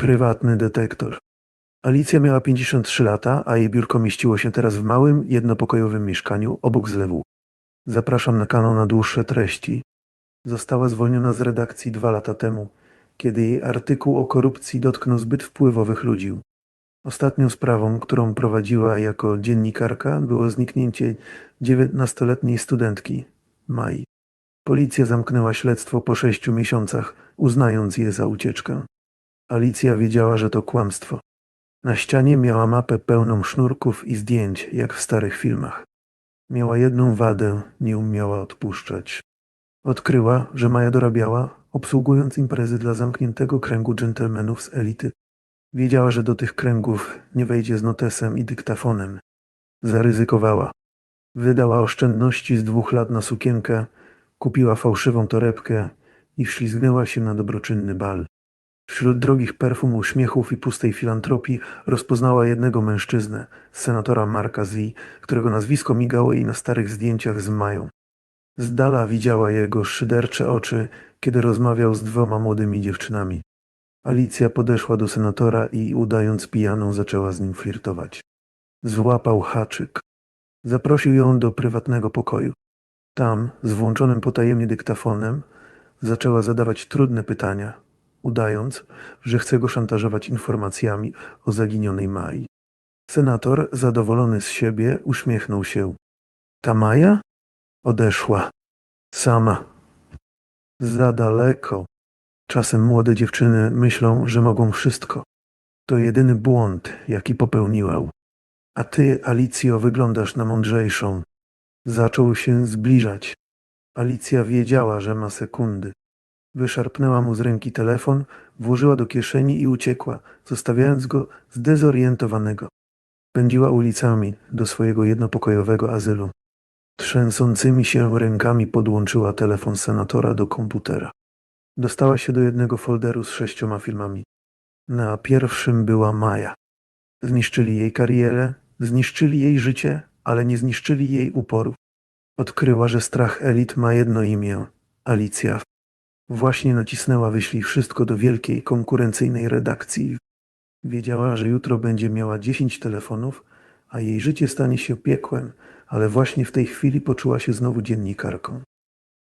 Prywatny detektor. Alicja miała 53 lata, a jej biurko mieściło się teraz w małym, jednopokojowym mieszkaniu obok zlewu. Zapraszam na kanał na dłuższe treści. Została zwolniona z redakcji dwa lata temu, kiedy jej artykuł o korupcji dotknął zbyt wpływowych ludzi. Ostatnią sprawą, którą prowadziła jako dziennikarka, było zniknięcie 19-letniej studentki, Mai. Policja zamknęła śledztwo po sześciu miesiącach, uznając je za ucieczkę. Alicja wiedziała, że to kłamstwo. Na ścianie miała mapę pełną sznurków i zdjęć, jak w starych filmach. Miała jedną wadę, nie umiała odpuszczać. Odkryła, że Maja dorabiała, obsługując imprezy dla zamkniętego kręgu dżentelmenów z elity. Wiedziała, że do tych kręgów nie wejdzie z notesem i dyktafonem. Zaryzykowała. Wydała oszczędności z dwóch lat na sukienkę, kupiła fałszywą torebkę i wślizgnęła się na dobroczynny bal. Wśród drogich perfum uśmiechów i pustej filantropii rozpoznała jednego mężczyznę, senatora Marka Z, którego nazwisko migało jej na starych zdjęciach z Mają. Z dala widziała jego szydercze oczy, kiedy rozmawiał z dwoma młodymi dziewczynami. Alicja podeszła do senatora i udając pijaną zaczęła z nim flirtować. Złapał haczyk. Zaprosił ją do prywatnego pokoju. Tam, z włączonym potajemnie dyktafonem, zaczęła zadawać trudne pytania, udając, że chce go szantażować informacjami o zaginionej Mai. Senator, zadowolony z siebie, uśmiechnął się. Ta Maja? Odeszła. Sama. Za daleko. Czasem młode dziewczyny myślą, że mogą wszystko. To jedyny błąd, jaki popełniła. A ty, Alicjo, wyglądasz na mądrzejszą. Zaczął się zbliżać. Alicja wiedziała, że ma sekundy. Wyszarpnęła mu z ręki telefon, włożyła do kieszeni i uciekła, zostawiając go zdezorientowanego. Pędziła ulicami do swojego jednopokojowego azylu. Trzęsącymi się rękami podłączyła telefon senatora do komputera. Dostała się do jednego folderu z sześcioma filmami. Na pierwszym była Maja. Zniszczyli jej karierę, zniszczyli jej życie, ale nie zniszczyli jej uporu. Odkryła, że strach elit ma jedno imię Alicja. Właśnie nacisnęła wyślij wszystko do wielkiej, konkurencyjnej redakcji. Wiedziała, że jutro będzie miała dziesięć telefonów, a jej życie stanie się piekłem, ale właśnie w tej chwili poczuła się znowu dziennikarką.